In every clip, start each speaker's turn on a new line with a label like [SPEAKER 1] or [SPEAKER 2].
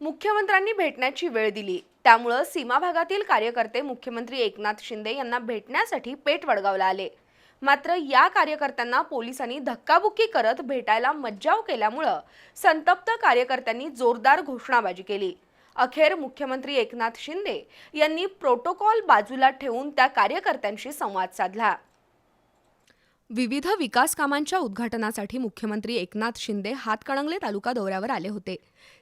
[SPEAKER 1] मुख्यमंत्र्यांनी भेटण्याची वेळ दिली. त्यामुळं सीमा भागातील कार्यकर्ते मुख्यमंत्री एकनाथ शिंदे यांना भेटण्यासाठी पेठ वडगावला आले. मात्र या कार्यकर्त्यांना पोलिसांनी धक्काबुक्की करत भेटायला मज्जाव केल्यामुळं संतप्त कार्यकर्त्यांनी जोरदार घोषणाबाजी केली. अखेर मुख्यमंत्री एकनाथ शिंदे यांनी प्रोटोकॉल बाजूला ठेवून त्या कार्यकर्त्यांशी संवाद साधला. विविध विकास कामांच्या उद्घाटनासाठी मुख्यमंत्री एकनाथ शिंदे हातकणंगले तालुका दौऱ्यावर आले होते.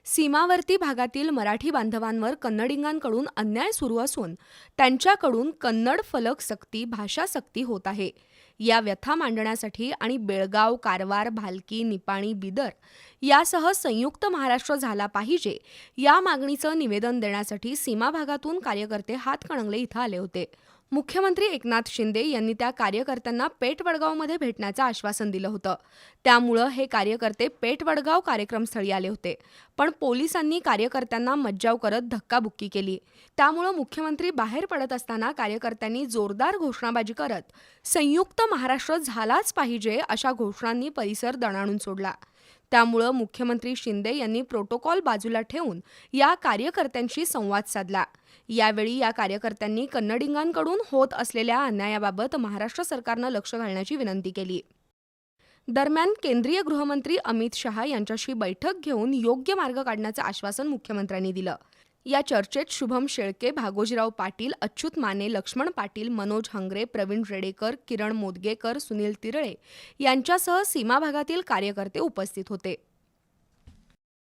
[SPEAKER 1] सीमावर्ती भागातील मराठी बांधवांवर कन्नडिंगांकडून अन्याय सुरू असून त्यांच्याकडून कन्नड फलक सक्ती भाषा सक्ती होत आहे. या व्यथा मांडण्यासाठी आणि बेळगाव कारवार भालकी निपाणी बिदर यासह संयुक्त महाराष्ट्र झाला पाहिजे या मागणीचं निवेदन देण्यासाठी सीमा भागातून कार्यकर्ते हातकणंगले इथं आले होते. मुख्यमंत्री एकनाथ शिंदे यांनी त्या कार्यकर्त्यांना पेठ वडगावमध्ये भेटण्याचं आश्वासन दिलं होतं. त्यामुळं हे कार्यकर्ते पेठ वडगाव कार्यक्रमस्थळी आले होते. पण पोलिसांनी कार्यकर्त्यांना मज्जाव करत धक्काबुक्की केली. त्यामुळं मुख्यमंत्री बाहेर पडत असताना कार्यकर्त्यांनी जोरदार घोषणाबाजी करत संयुक्त महाराष्ट्र झालाच पाहिजे अशा घोषणांनी परिसर दणाणून सोडला. त्यामुळं मुख्यमंत्री शिंदे यांनी प्रोटोकॉल बाजूला ठेवून या कार्यकर्त्यांशी संवाद साधला. यावेळी या कार्यकर्त्यांनी कन्नडिंगांकडून होत असलेल्या अन्यायाबाबत महाराष्ट्र सरकारनं लक्ष घालण्याची विनंती केली. दरम्यान केंद्रीय गृहमंत्री अमित शहा यांच्याशी बैठक घेऊन योग्य मार्ग काढण्याचं आश्वासन मुख्यमंत्र्यांनी दिलं. या चर्चेत शुभम शेळके भागोजीराव पाटील अच्युत माने लक्ष्मण पाटील मनोज हंगरे प्रवीण रेडेकर किरण मोदगेकर सुनील तिरळे यांच्यासह सीमा भागातील कार्यकर्ते उपस्थित होते.